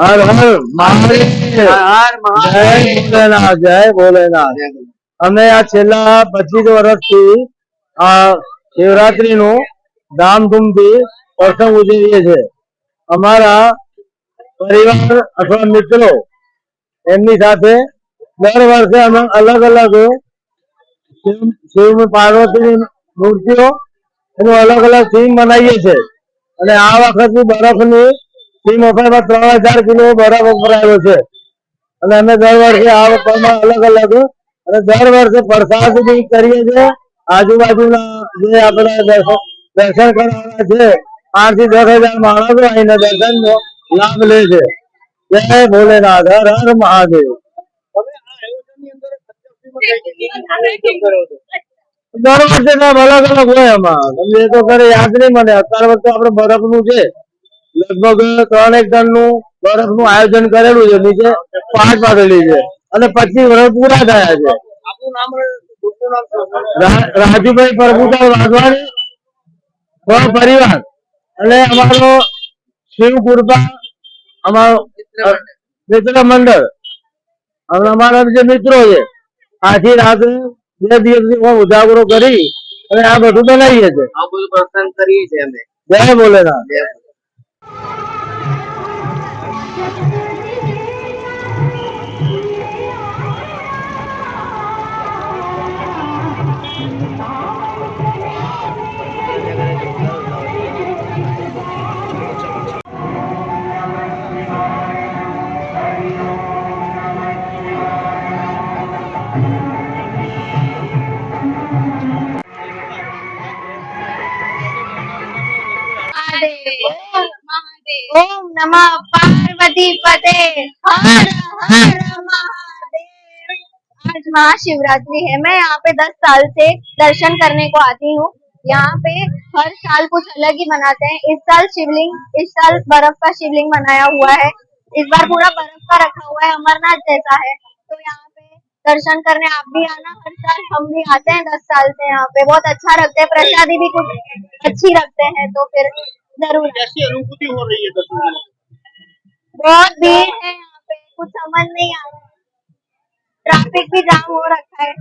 હર હર મહાદેવ. જય ભોલેનાથ અમે આ છેલ્લા પચીસ વર્ષથી આ શિવરાત્રી નું ધામધૂમથી પ્રસંગ ઉજવીએ છીએ. અમારા પરિવાર અથવા મિત્રો એમની સાથે દર વર્ષે અમે અલગ અલગ શિવ પાર્વતીની મૂર્તિઓ એનું અલગ અલગ થીમ બનાવીએ છીએ. અને આ વખત બરફની થીમ વખતમાં ત્રણ હજાર કિલો બરાબર વપરાયો છે. અને અમે દર વર્ષે આ વખતમાં અલગ અલગ અને દર વર્ષે પ્રસાદ બી કરીએ છીએ. આજુબાજુના જે આપણે દર્શન કરવાના છે પાંચથી દસ હજાર માણસો આવીને દર્શનનો લાભ લે છે. જય ભોલેનાથ, હર હર મહાદેવ. દર વર્ષે અલગ અલગ હોય એમાં એ તો કરે યાદ નહીં મને. અત્યાર વખતે આપણે બરફનું છે. લગભગ ત્રણ એક ટનનું બરફનું આયોજન કરેલું છે નીચે પાંચ પાડેલી છે. અને પચીસ વર્ષ પૂરા થયા છે. રાજુભાઈ પ્રભુભાઈ વાઘવાણી પરિવાર? અને અમારો શિવ કૃપા અમારો મિત્ર મંડળ. અને અમારા જે મિત્રો છે આથી રાત બે દિવસની હું ઉજાગરો કરી અને આ બધું બનાવીએ છીએ. જય ભોલેનાથ Ade. ओम नमः पार्वती पते। हर हर महादेव। आज महाशिवरात्रि है। मैं यहाँ पे दस साल से दर्शन करने को आती हूँ। यहाँ पे हर साल कुछ अलग ही मनाते हैं। इस साल शिवलिंग, इस साल बर्फ़ का शिवलिंग बनाया हुआ है। इस बार पूरा बर्फ़ का रखा हुआ है। अमरनाथ जैसा है। तो यहाँ पे दर्शन करने आप भी आना। हर साल हम भी आते हैं दस साल से यहाँ पे। बहुत अच्छा रखते हैं। प्रसादी भी कुछ अच्छी रखते हैं। तो फिर ज़रूर। ऐसी कैसी अनुभूति हो रही है? बहुत भीड़ है यहाँ पे कुछ समझ नहीं आ रहा ट्रैफ़िक भी जाम हो रखा है।